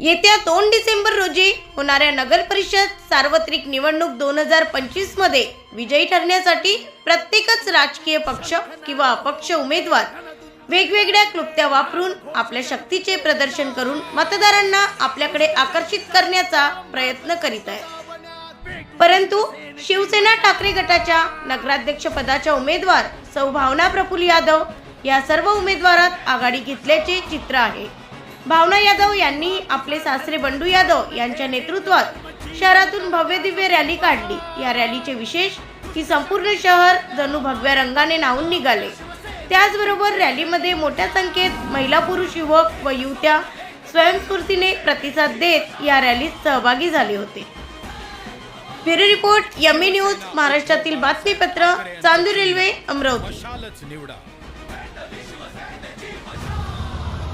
येत्या दोन डिसेंबर रोजी होणाऱ्या नगर परिषद सार्वत्रिक निवडणूक दोन हजार पंचवीसमध्ये विजयी ठरण्यासाठी प्रत्येकच राजकीय पक्ष किंवा अपक्ष उमेदवार वेगवेगळ्या क्लुप्त्या वापरून आपल्या शक्तीचे प्रदर्शन करून मतदारांना आपल्याकडे आकर्षित करण्याचा प्रयत्न करीत आहे परंतु शिवसेना ठाकरे गटाच्या नगराध्यक्ष पदाच्या उमेदवार सौ भावना यादव या सर्व उमेदवारात आघाडी घेतल्याचे चित्र आहे. भावना यादव यांनी आपले सासरे बंडू यादव यांच्या नेतृत्वात शहरातून भव्य दिव्य रॅली काढली. या रॅलीचे विशेष की संपूर्ण शहर जणू भगव्या रंगाने नाहून निघाले. त्याचबरोबर रॅलीमध्ये मोठ्या संख्येत महिला पुरुष युवक व युवत्या स्वयंस्फूर्तीने प्रतिसाद देत या रॅलीत सहभागी झाले होते. ब्युरो रिपोर्ट यमी न्यूज महाराष्ट्रातील बातमीपत्र चांदूर रेल्वे अमरावती.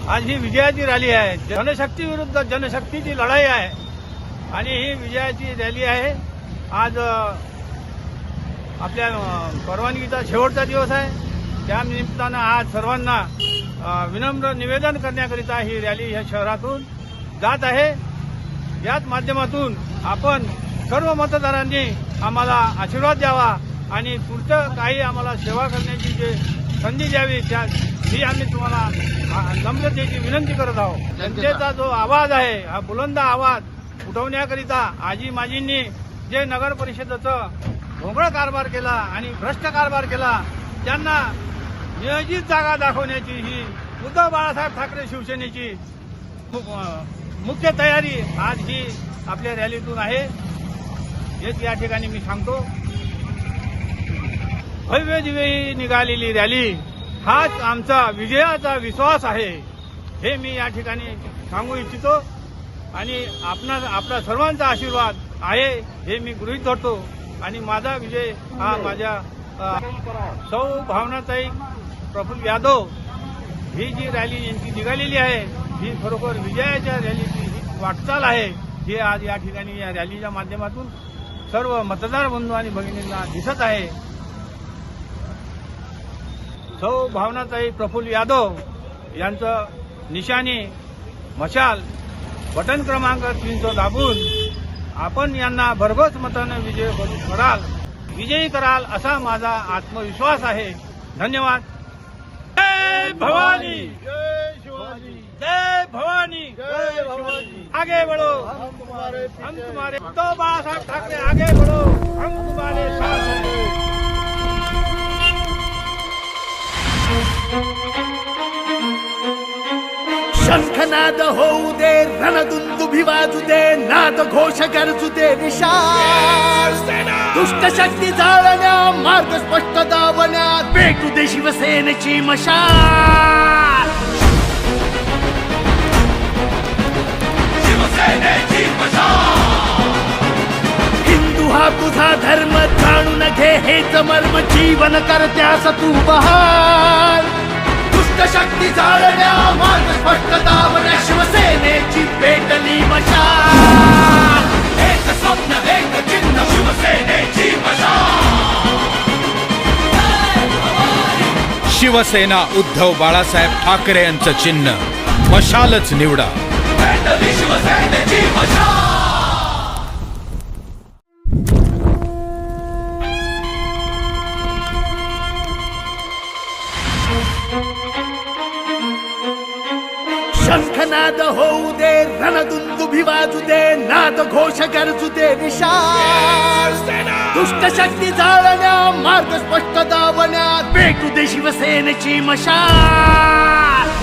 आज ही विजयाची रॅली आहे. जनशक्ती विरुद्ध जनशक्तीची लढाई आहे. आणि ही विजयाची रॅली आहे. आज आपल्या परवानगीचा शेवटचा दिवस आहे. त्या निमित्तानं आज सर्वांना विनम्र निवेदन करण्याकरिता ही रॅली ह्या शहरातून जात आहे. याच माध्यमातून आपण सर्व मतदारांनी आम्हाला आशीर्वाद द्यावा आणि पुढचं काही आम्हाला सेवा करण्याची जे संधी द्यावी. त्या ही आम्ही तुम्हाला नम्रतेची विनंती करत आहोत. जनतेचा जो आवाज आहे हा बुलंद आवाज उठवण्याकरिता आजी माजींनी जे नगर परिषदेचं ढोंगळ कारभार केला आणि भ्रष्ट कारभार केला त्यांना नियोजित जागा दाखवण्याची ही उद्धव बाळासाहेब ठाकरे शिवसेनेची मुख्य तयारी आज ही आपल्या रॅलीतून आहे. हेच या ठिकाणी मी सांगतो. भव्य दिव्य निघालेली रॅली. हाच आमचा विजयाचा विश्वास आहे. हे मी या ठिकाणी सांगू इच्छितो. आणि आपणा आपला सर्वांचा आशीर्वाद आहे हे मी गृहीत धरतो. आणि माझा विजय हा माझ्या सौ भावनाताई प्रफुल्ल यादव ही जी रॅली यांची निघालेली आहे ही खरोखर विजयाच्या रॅलीची ही वाटचाल आहे हे आज या ठिकाणी या रॅलीच्या माध्यमातून सर्व मतदार बंधू आणि भगिनींना दिसत आहे. सौ भावनाताई प्रफुल्ल यादव यांचं निशाणी मशाल बटन क्रमांक तीनशे दाबून आपण यांना भरघोस मतानं विजय कराल. विजयी कराल असा माझा आत्मविश्वास आहे. धन्यवाद. जय भवानी. जय शिवाजी जय भवानी. जय भवानी आगे बढ़ो. हम तुम्हारे हम तुम्हारे तो बाळासाहेब ठाकरे आगे बढ़ो। हम तुम्हारे साथ शंखनाद होऊ दे रणदुंदुभी वाजू दे नाद घोष गरजू दे निशा दुष्ट शक्ती जाळण्या मार्ग स्पष्ट दावण्या भेटू दे शिवसेनेची मशाल जाणून घे हेच मर्म जीवन करत्यास तू बहाल दुष्ट शक्ती जाळण्या मार्ग स्पष्ट दावण्या शिवसेनेची पेटली मशाल एक स्वप्न एक चिन्ह शिवसेनेची शिवसेना उद्धव बाळासाहेब ठाकरे यांचं चिन्ह. मशालच निवडा. पेटली शिवसेनेची शंखनाद होऊ दे रणदुंदुभी वाजू दे नाद घोष गरजू दे दुष्ट शक्ती जाळण्या मार्ग स्पष्ट दावण्या भेटू दे शिवसेनेची मशाल